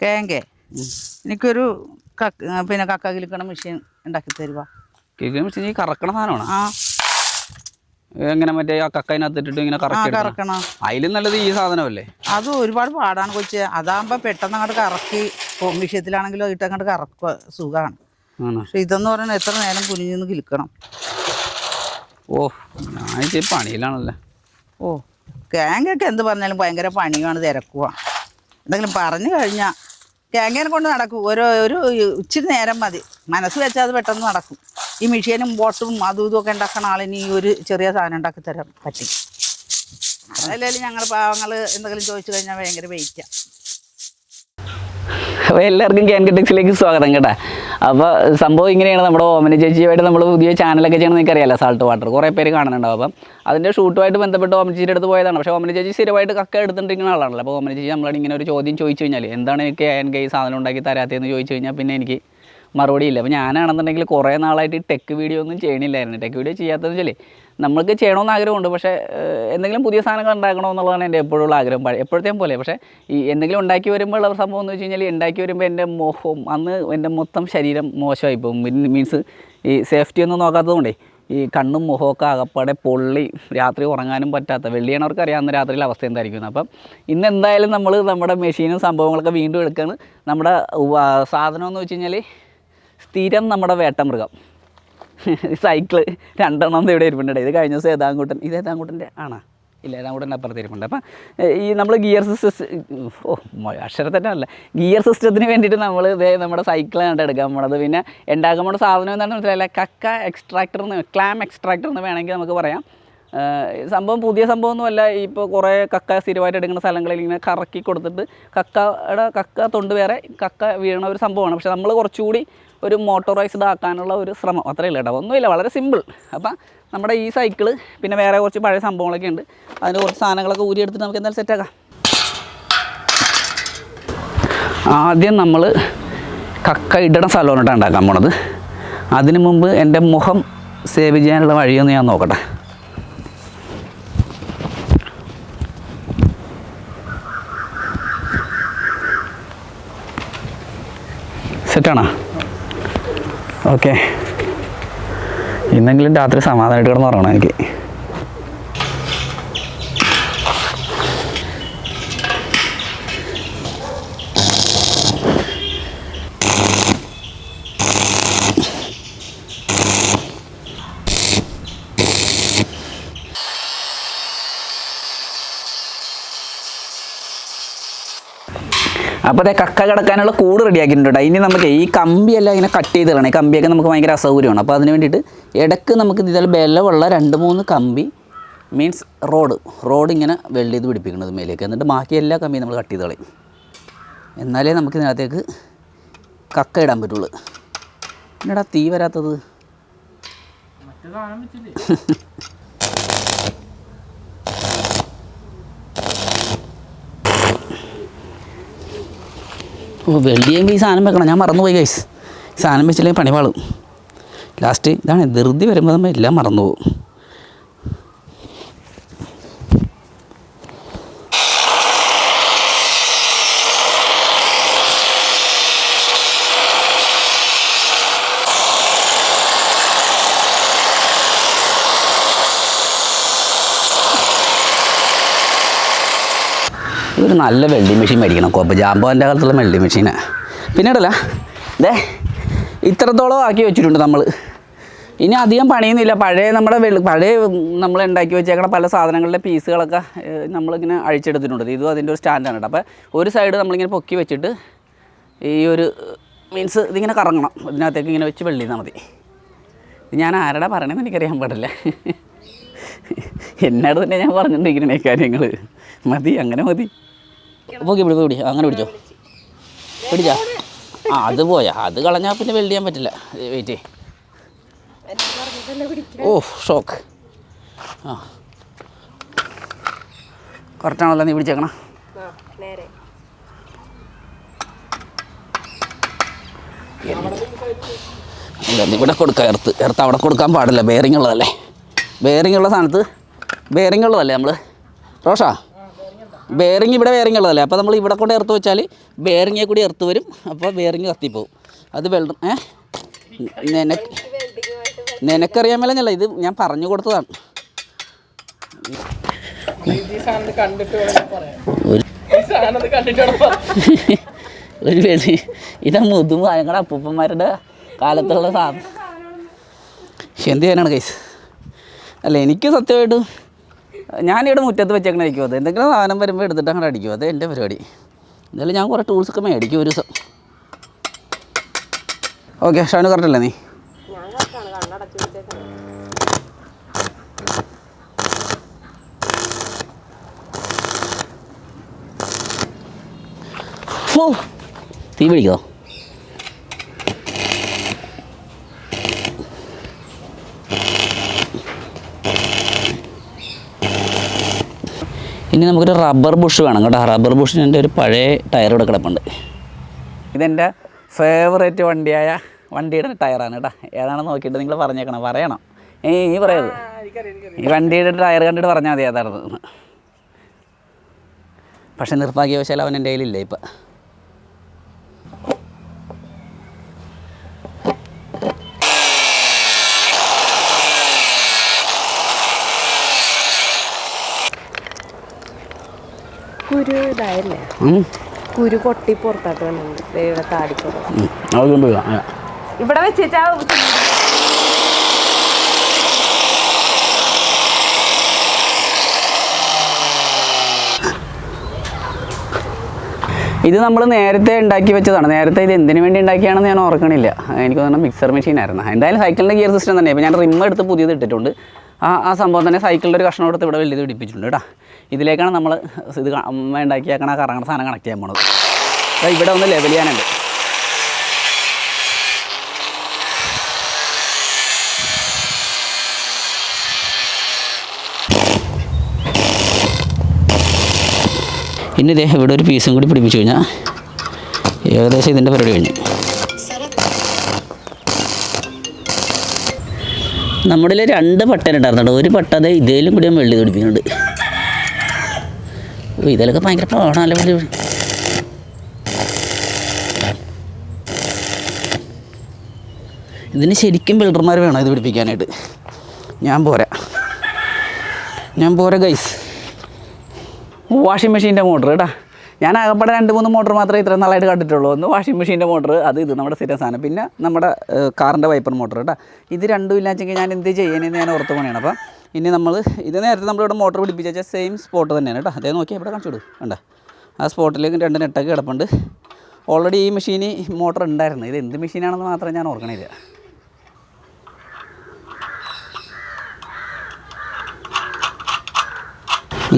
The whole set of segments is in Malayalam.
കേങ്കെ എനിക്കൊരു കക്ക പിന്നെ കക്ക കിളിക്കണ മെഷീൻ ഉണ്ടാക്കി തരുക കിലുക്കണ മെഷീൻ ഈ കറക്കണ സാധനമാണ്? ആ. എങ്ങനെ മറ്റേ ആ കക്കതിനകത്തിട്ടിട്ട് ഇങ്ങനെ കറക്കണം. അതിലും നല്ലത് ഈ സാധനമല്ലേ? അത് ഒരുപാട് പാടാണ് കൊച്ച്. അതാകുമ്പോ പെട്ടെന്ന് അങ്ങോട്ട് കറക്കി വിഷയത്തിലാണെങ്കിലും ഇട്ട് അങ്ങോട്ട് കറക്കുക സുഖമാണ് പക്ഷെ ഇതെന്ന് പറയുന്നത് എത്ര നേരം കുനിഞ്ഞു കിളിക്കണം. ഓ ഞാൻ പണിയിലാണല്ലേ. ഓ കേങ്ങയൊക്കെ എന്ത് പറഞ്ഞാലും ഭയങ്കര പണിയാണ് തിരക്കുക എന്തെങ്കിലും പറഞ്ഞു കഴിഞ്ഞാൽ കേങ്ങേനെ കൊണ്ട് നടക്കും. ഓരോ ഒരു ഇച്ചിരി നേരം മതി. മനസ്സ് വെച്ചാൽ അത് പെട്ടെന്ന് നടക്കും. ഈ മെഷീനും ബോട്ടും അതും ഇതും ഒക്കെ ഉണ്ടാക്കുന്ന ആളിന് ഈ ഒരു ചെറിയ സാധനം ഉണ്ടാക്കി തരാൻ പറ്റും. അതല്ലെങ്കിൽ ഞങ്ങൾ പാവങ്ങൾ എന്തെങ്കിലും ചോദിച്ചു കഴിഞ്ഞാൽ ഭയങ്കര വെയിറ്റാണ് അപ്പോൾ എല്ലാവർക്കും ക്യാൻ കെട്ടിക്സിലേക്ക് സ്വാഗതം കേട്ടോ. അപ്പോൾ സംഭവം ഇങ്ങനെയാണ് നമ്മുടെ ഓമന ചേച്ചിയുമായിട്ട് നമ്മൾ പുതിയ ചാനലൊക്കെ ചെയ്യണമെന്ന് നിങ്ങൾക്ക് അറിയാലോ സാൾട്ട് വാട്ടർ കുറേ പേര് കാണുന്നുണ്ടാവും. അപ്പം അതിന്റെ ഷൂട്ടുമായിട്ട് ബന്ധപ്പെട്ട് ഓമന ചേച്ചിയുടെ അടുത്ത് പോയതാണ്. പക്ഷേ ഓമന ചേച്ചി സ്ഥിരമായിട്ട് കക്ക എടുത്തിട്ടിരിക്കുന്ന ആളാണല്ലോ. അപ്പോൾ ഓമന ചേച്ചി നമ്മളോട് ഇങ്ങനെ ഒരു ചോദ്യം ചോദിച്ചു കഴിഞ്ഞാൽ എന്താണ് എനിക്ക് എനിക്ക് കൈ സാധനം ഉണ്ടാക്കി തരാത്തതെന്ന് ചോദിച്ചു കഴിഞ്ഞാൽ പിന്നെ എനിക്ക് മറുപടി ഇല്ല അപ്പോൾ ഞാനാണെന്നുണ്ടെങ്കിൽ കുറേ നാളായിട്ട് ടെക് വീഡിയോ ഒന്നും ചെയ്യണില്ലായിരുന്നു. ടെക് വീഡിയോ ചെയ്യാത്തതെന്ന് വെച്ചാൽ നമ്മൾക്ക് ചെയ്യണമെന്ന് ആഗ്രഹമുണ്ട്. പക്ഷേ എന്തെങ്കിലും പുതിയ സാധനങ്ങൾ ഉണ്ടാക്കണമെന്നുള്ളതാണ് എന്റെ എപ്പോഴുള്ള ആഗ്രഹം. എപ്പോഴത്തെയും പോലെ. പക്ഷേ ഈ എന്തെങ്കിലും ഉണ്ടാക്കി വരുമ്പോൾ ഉള്ള സംഭവം എന്ന് വെച്ച് കഴിഞ്ഞാൽ ഉണ്ടാക്കി വരുമ്പോൾ എന്റെ മോഹം അന്ന് എന്റെ മൊത്തം ശരീരം മോശമായി പോകും. മീൻസ് ഈ സേഫ്റ്റി ഒന്നും നോക്കാത്തതുകൊണ്ടേ ഈ കണ്ണും മുഖമൊക്കെ ആകപ്പാടെ പൊള്ളി രാത്രി ഉറങ്ങാനും പറ്റാത്ത വെള്ളിയാണവർക്ക് അറിയാവുന്ന രാത്രിയിൽ അവസ്ഥ എന്തായിരിക്കും അപ്പം ഇന്ന് എന്തായാലും നമ്മൾ നമ്മുടെ മെഷീനും സംഭവങ്ങളൊക്കെ വീണ്ടും എടുക്കുകയാണ് നമ്മുടെ സാധനം എന്ന് വെച്ച് കഴിഞ്ഞാൽ സ്ഥിരം നമ്മുടെ വേട്ടമൃഗം. സൈക്കിൾ രണ്ടെണ്ണം ഇവിടെ ഇരിപ്പുണ്ട് ഇത് കഴിഞ്ഞ ദിവസം ഏതാങ്കൂട്ടൻ ഇത് ഏതാങ്കൂട്ടന്റെ ആണോ? ഇല്ല ഏതാങ്കൂട്ടന്റെ അപ്പുറത്ത് ഇരിപ്പുണ്ട്. അപ്പം ഈ നമ്മൾ ഗിയർ സിസ്റ്റം ഓ അക്ഷരത്തന്നെ അല്ല. ഗിയർ സിസ്റ്റത്തിന് വേണ്ടിയിട്ട് നമ്മൾ ഇതേ നമ്മുടെ സൈക്കിളാണ് എടുക്കാൻ പോണത്. പിന്നെ ഉണ്ടാക്കുമ്പോൾ സാധനം എന്താണെന്ന് മനസ്സിലായില്ല. കക്ക എക്സ്ട്രാക്ടർ എന്ന് ക്ലാം എക്സ്ട്രാക്ടർ എന്ന് വേണമെങ്കിൽ നമുക്ക് പറയാം. സംഭവം പുതിയ സംഭവമൊന്നുമല്ല. ഇപ്പോൾ കുറേ കക്ക സ്ഥിരമായിട്ട് എടുക്കുന്ന സ്ഥലങ്ങളിൽ ഇങ്ങനെ കറക്കി കൊടുത്തിട്ട് കക്കയുടെ കക്ക തൊണ്ട് വേറെ കക്ക വീണ ഒരു സംഭവമാണ്. പക്ഷെ നമ്മൾ കുറച്ചുകൂടി ഒരു മോട്ടോറൈസ്ഡ് ആക്കാനുള്ള ഒരു ശ്രമം. അത്രയേ ഉള്ളൂ കേട്ടോ. ഒന്നുമില്ല വളരെ സിമ്പിൾ അപ്പം നമ്മുടെ ഈ സൈക്കിൾ പിന്നെ വേറെ കുറച്ച് പഴയ സംഭവങ്ങളൊക്കെ ഉണ്ട്. അതിന് കുറച്ച് സാധനങ്ങളൊക്കെ ഊരിയെടുത്തിട്ട് നമുക്ക് എന്തായാലും സെറ്റാക്കാം ആദ്യം നമ്മൾ കക്ക ഇടണ സ്ഥലമാണ് ഉണ്ടാക്കാൻ പോണത്. അതിനു മുമ്പ് എന്റെ മുഖം സേവ് ചെയ്യാനുള്ള വഴിയൊന്ന് ഞാൻ നോക്കട്ടെ. സെറ്റാണോ ഓക്കെ. ഇന്നെങ്കിലും രാത്രി സമാധാനമായിട്ട് കിടന്ന് ഉറങ്ങണം എനിക്ക്. അപ്പോൾ അതേ കക്ക കിടക്കാനുള്ള കൂട് റെഡിയാക്കിയിട്ടുണ്ട്. ഇനി നമുക്ക് ഈ കമ്പിയെല്ലാം ഇങ്ങനെ കട്ട് ചെയ്ത് കളയണം. ഈ കമ്പിയൊക്കെ നമുക്ക് ഭയങ്കര അസൗകര്യമാണ്. അപ്പോൾ അതിന് വേണ്ടിയിട്ട് ഇടയ്ക്ക് നമുക്ക് ഇതുപോലെ ബലമുള്ള രണ്ട് മൂന്ന് കമ്പി മീൻസ് റോഡ് റോഡ് ഇങ്ങനെ വെൽഡ് ചെയ്ത് പിടിപ്പിക്കുന്നത് മേലേക്ക്. എന്നിട്ട് ബാക്കി എല്ലാ കമ്പിയും നമ്മൾ കട്ട് ചെയ്ത് കളയും. എന്നാലേ നമുക്ക് ഇതിനകത്തേക്ക് കക്ക ഇടാൻ പറ്റുള്ളൂ. എന്നടാ തീ വരാത്തത്? ഓ വെള്ളിയെങ്കിൽ ഈ സാധനം വെക്കണം. ഞാൻ മറന്നുപോയി ഈ സാധനം വെച്ചില്ലെങ്കിൽ പണി പാളും ലാസ്റ്റ് ഇതാണ്. ധൃതി വരുമ്പോൾ നമ്മൾ എല്ലാം മറന്നു പോകും ഒരു നല്ല വെൽഡിങ് മെഷീൻ മേടിക്കണം. കോപ്പ ജാമ്പോന്റെ കാലത്തുള്ള വെൽഡിങ് മെഷീന്. പിന്നെ ഇടല്ല ദേ ഇത്രത്തോളം ആക്കി വെച്ചിട്ടുണ്ട് നമ്മൾ ഇനി അധികം പണിയുന്നില്ല പഴയ നമ്മുടെ വെളി പഴയ നമ്മൾ ഉണ്ടാക്കി വെച്ചേക്കണ പല സാധനങ്ങളുടെ പീസുകളൊക്കെ നമ്മളിങ്ങനെ അഴിച്ചെടുത്തിട്ടുണ്ട്. ഇതും അതിന്റെ ഒരു സ്റ്റാൻഡാണ് കേട്ടോ. അപ്പോൾ ഒരു സൈഡ് നമ്മളിങ്ങനെ പൊക്കി വെച്ചിട്ട് ഈ ഒരു മീൻസ് ഇതിങ്ങനെ കറങ്ങണം. ഇതിനകത്തേക്ക് ഇങ്ങനെ വെച്ച് വെള്ളി മതി. ഞാൻ ആരുടെ പറയണമെന്ന് എനിക്കറിയാൻ പാടില്ല. എന്നോട് തന്നെ ഞാൻ പറഞ്ഞിട്ടുണ്ടെങ്കിൽ കാര്യങ്ങൾ മതി അങ്ങനെ മതി. പോക്കി പിടി. പിടി അങ്ങനെ പിടിച്ചോ. പിടിച്ചാ. ആ അത് പോയാ. അത് കളഞ്ഞാൽ പിന്നെ വെൽഡ് ചെയ്യാൻ പറ്റില്ല. വെയിറ്റ് ഓ ഷോക്ക്. ആ. കറക്റ്റാണല്ലോ നീ പിടിച്ചേക്കണം. ഇല്ല, ഇവിടെ കൊടുക്കാം എർത്ത്. എർത്ത് അവിടെ കൊടുക്കാൻ പാടില്ല. ബെയറിംഗ് ഉള്ളതല്ലേ? ബെയറിംഗ് ഉള്ള സ്ഥാനത്ത് ബെയറിംഗ് ഉള്ളതല്ലേ നമ്മൾ റോഷാ? ബെയറിങ് ഇവിടെ ബെയറിങ് ഉള്ളതല്ലേ? അപ്പോൾ നമ്മൾ ഇവിടെ കൊണ്ട് എർത്ത് വെച്ചാൽ ബെയറിങ്ങെ കൂടി എർത്ത് വരും. അപ്പോൾ ബെയറിങ് കത്തിപ്പോവും. അത് വെള്ളം ഏ? നിനക്ക് നിനക്കറിയാൻ മേലെന്നല്ല ഇത് ഞാൻ പറഞ്ഞു കൊടുത്തതാണ്. ഒരു പേര് ഇതാ മുതുമ ഞങ്ങളുടെ അപ്പൂപ്പന്മാരുടെ കാലത്തുള്ള സാധനം. എന്ത് ചെയ്യാനാണ് കൈസ് അല്ല എനിക്ക് സത്യമായിട്ടും ഞാനിവിടെ മുറ്റത്ത് വെച്ചേക്കണ അടിക്കും അത്. എന്തെങ്കിലും സാധനം വരുമ്പോൾ എടുത്തിട്ട് അങ്ങനെ അടിക്കും. അത് എന്റെ പരിപാടി. എന്തായാലും ഞാൻ കുറേ ടൂൾസൊക്കെ മേടിക്കും ഒരു ദിവസം. ഓക്കെ ഷാനു കറക്റ്റല്ലേ നീ? ഓ തീ പിടിക്കോ ഇനി നമുക്കൊരു റബ്ബർ ബുഷ് വേണം കേട്ടോ. റബ്ബർ ബുഷിന് എന്റെ ഒരു പഴയ ടയർ ഇവിടെ കിടപ്പുണ്ട്. ഇതെന്റെ ഫേവറേറ്റ് വണ്ടിയായ വണ്ടിയുടെ ടയറാണ് കേട്ടോ. ഏതാണെന്ന് നോക്കിയിട്ട് നിങ്ങൾ പറഞ്ഞേക്കണം. പറയണം. ഏ ഈ പറയരുത്. ഈ വണ്ടിയുടെ ടയർ കണ്ടിട്ട് പറഞ്ഞാൽ മതി ഏതാണെന്ന് പക്ഷെ നിർഭാഗ്യവശാൽ അവൻ എന്റെ കയ്യിലില്ല ഇപ്പം. കുരു ഇതായില്ലേ. കുരു പൊട്ടി പുറത്തോട്ട് ഇവിടെ വെച്ചാ ഇത് നമ്മൾ നേരത്തെ ഉണ്ടാക്കി വെച്ചതാണ്. നേരത്തെ ഇത് എന്തിനു വേണ്ടി ഉണ്ടാക്കിയാണെന്ന് ഞാൻ ഓർക്കണില്ല. എനിക്ക് തോന്നുന്നു മിക്സർ മെഷീൻ ആയിരുന്നു. എന്തായാലും സൈക്കിളിന്റെ ഗിയർ സിസ്റ്റം തന്നെ ഇപ്പോൾ ഞാൻ റിമ്മ് എടുത്ത് പുതിയത് ഇട്ടിട്ടുണ്ട്. ആ ആ സംഭവം തന്നെ സൈക്കിളിന്റെ ഒരു കഷ്ണം എടുത്ത് ഇവിടെ വലിയത് പിടിപ്പിച്ചിട്ടുണ്ട് കേട്ടോ. ഇതിലേക്കാണ് നമ്മൾ ഇത് അമ്മ ഉണ്ടാക്കിയേക്കണ കറങ്ങണ സാധനം കണക്ട് ചെയ്യാൻ പോണത്. അപ്പോൾ ഇവിടെ ഒന്ന് ലെവൽ ചെയ്യാനുണ്ട്. ഇനി ഇതേ ഇവിടെ ഒരു പീസും കൂടി പിടിപ്പിച്ചു കഴിഞ്ഞാൽ ഏകദേശം ഇതിന്റെ പരിപാടി കഴിഞ്ഞു. നമ്മുടെ രണ്ട് പട്ടേനുണ്ടായിരുന്നു ഉണ്ടായിരുന്നുണ്ട് ഒരു പട്ട അതേ ഇതേലും കൂടി ഞാൻ വെള്ളി പിടിപ്പിക്കുന്നുണ്ട് ഇതിലൊക്കെ ഭയങ്കര പാടാണല്ലോ പിടി- ഇതിന് ശരിക്കും ബിൽഡർമാർ വേണം ഇത് പിടിപ്പിക്കാനായിട്ട്. ഞാൻ പോരാ. ഞാൻ പോരാ ഗൈസ് വാഷിംഗ് മെഷീന്റെ മോട്ടർ കേട്ടാ. ഞാൻ ആകപ്പാടെ രണ്ട് മൂന്ന് മോട്ടർ മാത്രമേ ഇത്ര നാളായിട്ട് കണ്ടിട്ടുള്ളൂ. ഒന്ന് വാഷിംഗ് മെഷീന്റെ മോട്ടർ അത് ഇത് നമ്മുടെ സ്ഥിരം സാധനം. പിന്നെ നമ്മുടെ കാറിന്റെ വൈപ്പർ മോട്ടർ കേട്ടോ. ഇത് രണ്ടും ഇല്ലാച്ചെങ്കിൽ ഞാൻ എന്ത് ചെയ്യണമെന്ന് ഞാൻ ഓർത്ത് പണിയാണ്. അപ്പം ഇനി നമ്മൾ ഇത് നേരത്തെ നമ്മളിവിടെ മോട്ടർ പിടിപ്പിച്ച വെച്ചാൽ സെയിം സ്പോട്ട് തന്നെയാണ് കേട്ടോ. അതേ നോക്കി ഇവിടെ കാണിച്ചു വിടും കണ്ട. ആ സ്പോട്ടിലേക്ക് രണ്ട് നെട്ടൊക്കെ കിടപ്പുണ്ട്. ഓൾറെഡി ഈ മെഷീന് മോട്ടർ ഉണ്ടായിരുന്നു. ഇത് എന്ത് മെഷീനാണെന്ന് മാത്രമേ ഞാൻ ഓർക്കണില്ല.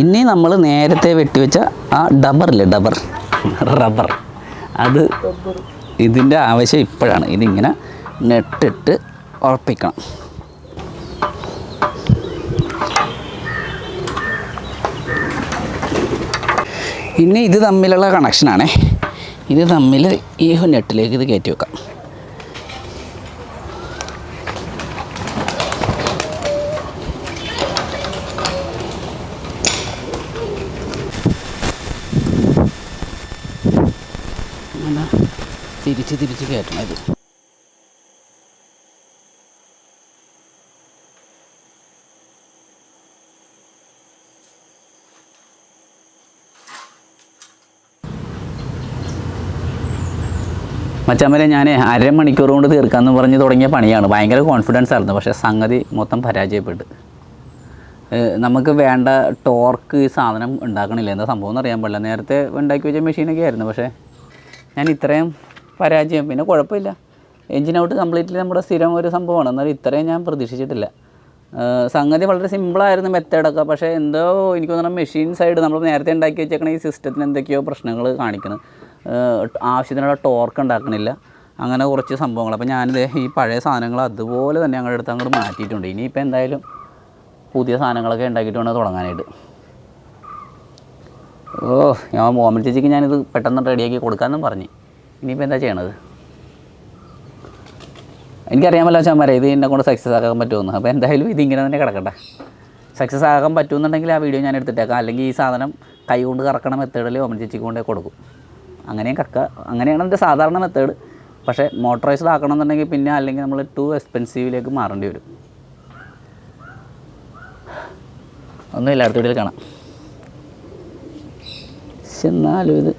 ഇനി നമ്മൾ നേരത്തെ വെട്ടിവെച്ച ആ ഡബറില്ലേ ഡബർ റബ്ബർ അത് ഇതിന്റെ ആവശ്യം ഇപ്പോഴാണ്. ഇതിങ്ങനെ നെട്ടിട്ട് ഉറപ്പിക്കണം. ഇനി ഇത് തമ്മിലുള്ള കണക്ഷനാണേ ഇത് തമ്മിൽ ഈ നെട്ടിലേക്ക് ഇത് കയറ്റി വെക്കാം. തിരിച്ച് തിരിച്ച് കയറ്റണം ഇത്. മച്ചാമ്മരെ ഞാൻ അരമണിക്കൂർ കൊണ്ട് തീർക്കാമെന്ന് പറഞ്ഞ് തുടങ്ങിയ പണിയാണ്. ഭയങ്കര കോൺഫിഡൻസ് ആയിരുന്നു. പക്ഷേ സംഗതി മൊത്തം പരാജയപ്പെട്ടു. നമുക്ക് വേണ്ട ടോർക്ക് ഈ സാധനം ഉണ്ടാക്കണില്ല. എന്താ സംഭവം എന്ന് അറിയാൻ പാടില്ല നേരത്തെ ഉണ്ടാക്കി വെച്ച മെഷീനൊക്കെ ആയിരുന്നു. പക്ഷേ ഞാൻ ഇത്രയും പരാജയം. പിന്നെ കുഴപ്പമില്ല. എഞ്ചിൻ ഔട്ട് കംപ്ലീറ്റ്ലി നമ്മുടെ സ്ഥിരം ഒരു സംഭവമാണ്. എന്നാലും ഇത്രയും ഞാൻ പ്രതീക്ഷിച്ചിട്ടില്ല. സംഗതി വളരെ സിമ്പിളായിരുന്നു മെത്തേഡൊക്കെ പക്ഷേ എന്തോ എനിക്ക് തോന്നുന്ന മെഷീൻ സൈഡ് നമ്മൾ നേരത്തെ ഉണ്ടാക്കി വെച്ചേക്കണ ഈ സിസ്റ്റത്തിന് എന്തൊക്കെയോ പ്രശ്നങ്ങൾ കാണിക്കുന്നു ഏഹ് ആവശ്യത്തിനുള്ള ടോർക്ക് ഉണ്ടാക്കണില്ല. അങ്ങനെ കുറച്ച് സംഭവങ്ങൾ. അപ്പോൾ ഞാനിത് ഈ പഴയ സാധനങ്ങൾ അതുപോലെ തന്നെ ഞങ്ങളുടെ അടുത്ത് അങ്ങോട്ട് മാറ്റിയിട്ടുണ്ട്. ഇനിയിപ്പോൾ എന്തായാലും പുതിയ സാധനങ്ങളൊക്കെ ഉണ്ടാക്കിയിട്ട് വേണം തുടങ്ങാനായിട്ട്. ഓ ഞാൻ മോമൻ ചേച്ചിക്ക് ഞാനിത് പെട്ടെന്ന് റെഡിയാക്കി കൊടുക്കാമെന്നും പറഞ്ഞ്. ഇനിയിപ്പോൾ എന്താ ചെയ്യണത്? എനിക്കറിയാമല്ലോ ചാമാരെ ഇത് എന്നെ കൊണ്ട് സക്സസ് ആക്കാൻ പറ്റുമെന്ന്. അപ്പോൾ എന്തായാലും ഇതിങ്ങനെ തന്നെ കിടക്കട്ടെ. സക്സസ് ആകാൻ പറ്റുമെന്നുണ്ടെങ്കിൽ ആ വീഡിയോ ഞാൻ എടുത്തിട്ടേക്കാം. അല്ലെങ്കിൽ ഈ സാധനം കൈ കൊണ്ട് കറക്കണ മെത്തേഡിൽ ഓമൻ ചേച്ചിക്ക് കൊണ്ടേ കൊടുക്കും. അങ്ങനെയും കക്ക അങ്ങനെയാണ് എന്റെ സാധാരണ മെത്തേഡ് പക്ഷേ മോട്ടറൈസ്ഡ് ആക്കണമെന്നുണ്ടെങ്കിൽ പിന്നെ അല്ലെങ്കിൽ നമ്മൾ ടു എക്സ്പെൻസീവിലേക്ക് മാറേണ്ടി വരും. ഒന്നുമില്ല അടുത്ത വീട്ടിൽ കാണാം. എന്നാലും ഇത്